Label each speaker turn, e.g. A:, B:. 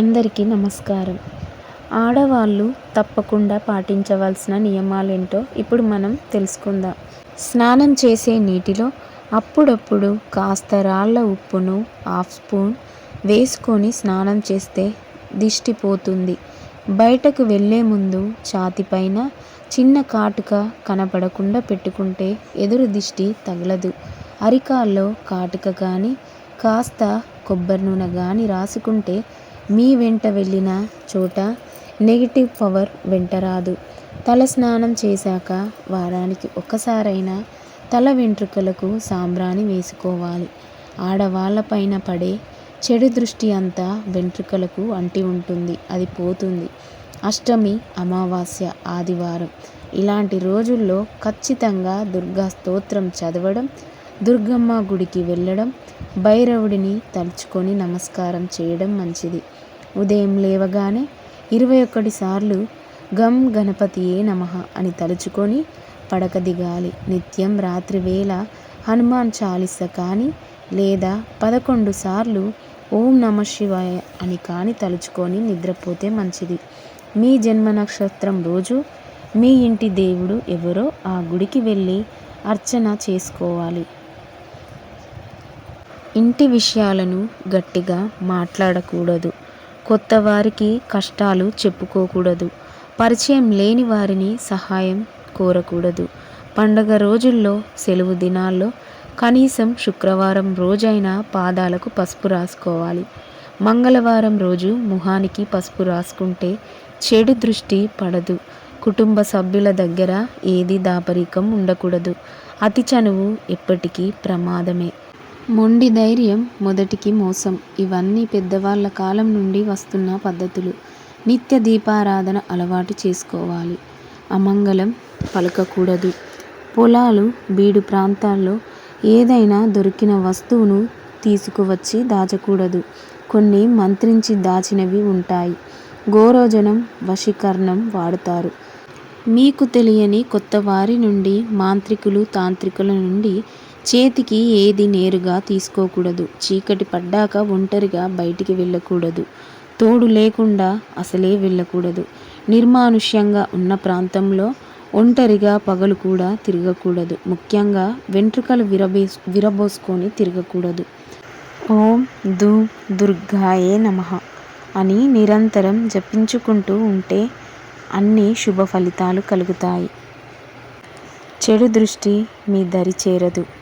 A: అందరికీ నమస్కారం. ఆడవాళ్ళు తప్పకుండా పాటించవలసిన నియమాలేంటో ఇప్పుడు మనం తెలుసుకుందాం. స్నానం చేసే నీటిలో అప్పుడప్పుడు కాస్త రాళ్ళ ఉప్పును హాఫ్ స్పూన్ వేసుకొని స్నానం చేస్తే దిష్టి పోతుంది. బయటకు వెళ్ళే ముందు ఛాతిపైన చిన్న కాటుక కనపడకుండా పెట్టుకుంటే ఎదురు దిష్టి తగలదు. అరికాల్లో కాటుక కానీ కాస్త కొబ్బరి నూనె కానీ రాసుకుంటే మీ వెంట వెళ్ళిన చోట నెగిటివ్ పవర్ వెంటరాదు తల స్నానం చేశాక వారానికి ఒక్కసారైనా తల వెంట్రుకలకు సాంబ్రాణి వేసుకోవాలి. ఆడవాళ్ళపైన పడే చెడు దృష్టి అంతా వెంట్రుకలకు అంటి ఉంటుంది. అది పోతుంది. అష్టమి అమావాస్య ఆదివారం. ఇలాంటి రోజుల్లో ఖచ్చితంగా దుర్గా స్తోత్రం చదవడం దుర్గమ్మ గుడికి వెళ్ళడం భైరవుడిని తలుచుకొని నమస్కారం చేయడం మంచిది. ఉదయం లేవగానే ఇరవై ఒకటి సార్లు గం గణపతియే నమః అని తలుచుకొని పడక దిగాలి. నిత్యం రాత్రి వేళ హనుమాన్ చాలీస కానీ లేదా పదకొండు సార్లు ఓం నమ శివాయ అని కానీ తలుచుకొని నిద్రపోతే మంచిది. మీ జన్మ నక్షత్రం రోజు మీ ఇంటి దేవుడు ఎవరో ఆ గుడికి వెళ్ళి అర్చన చేసుకోవాలి. ఇంటి విషయాలను గట్టిగా మాట్లాడకూడదు. కొత్త వారికి కష్టాలు చెప్పుకోకూడదు. పరిచయం లేని వారిని సహాయం కోరకూడదు. పండగ రోజుల్లో సెలవు దినాల్లో కనీసం శుక్రవారం రోజైనా పాదాలకు పసుపు రాసుకోవాలి. మంగళవారం రోజు ముఖానికి పసుపు రాసుకుంటే చెడు దృష్టి పడదు. కుటుంబ సభ్యుల దగ్గర ఏది దాపరికం ఉండకూడదు. అతి చనువు ఎప్పటికీ ప్రమాదమే. మొండి ధైర్యం మొదటికి మోసం. ఇవన్నీ పెద్దవాళ్ళ కాలం నుండి వస్తున్న పద్ధతులు. నిత్య దీపారాధన అలవాటు చేసుకోవాలి. అమంగళం పలకకూడదు. పొలాలు బీడు ప్రాంతాల్లో ఏదైనా దొరికిన వస్తువును తీసుకువచ్చి దాచకూడదు. కొన్ని మంత్రించి దాచినవి ఉంటాయి. గోరోజనం వశీకరణం వాడుతారు. మీకు తెలియని కొత్త వారి నుండి మాంత్రికులు తాంత్రికుల నుండి చేతికి ఏది నేరుగా తీసుకోకూడదు. చీకటి పడ్డాక ఒంటరిగా బయటికి వెళ్ళకూడదు. తోడు లేకుండా అసలే వెళ్ళకూడదు. నిర్మానుష్యంగా ఉన్న ప్రాంతంలో ఒంటరిగా పగలు కూడా తిరగకూడదు. ముఖ్యంగా వెంట్రుకలు విరబే విరబోసుకొని తిరగకూడదు. ఓం దు దుర్గాయే నమః అని నిరంతరం జపించుకుంటూ ఉంటే అన్ని శుభ ఫలితాలు కలుగుతాయి. చెడు దృష్టి మీ దరి చేరదు.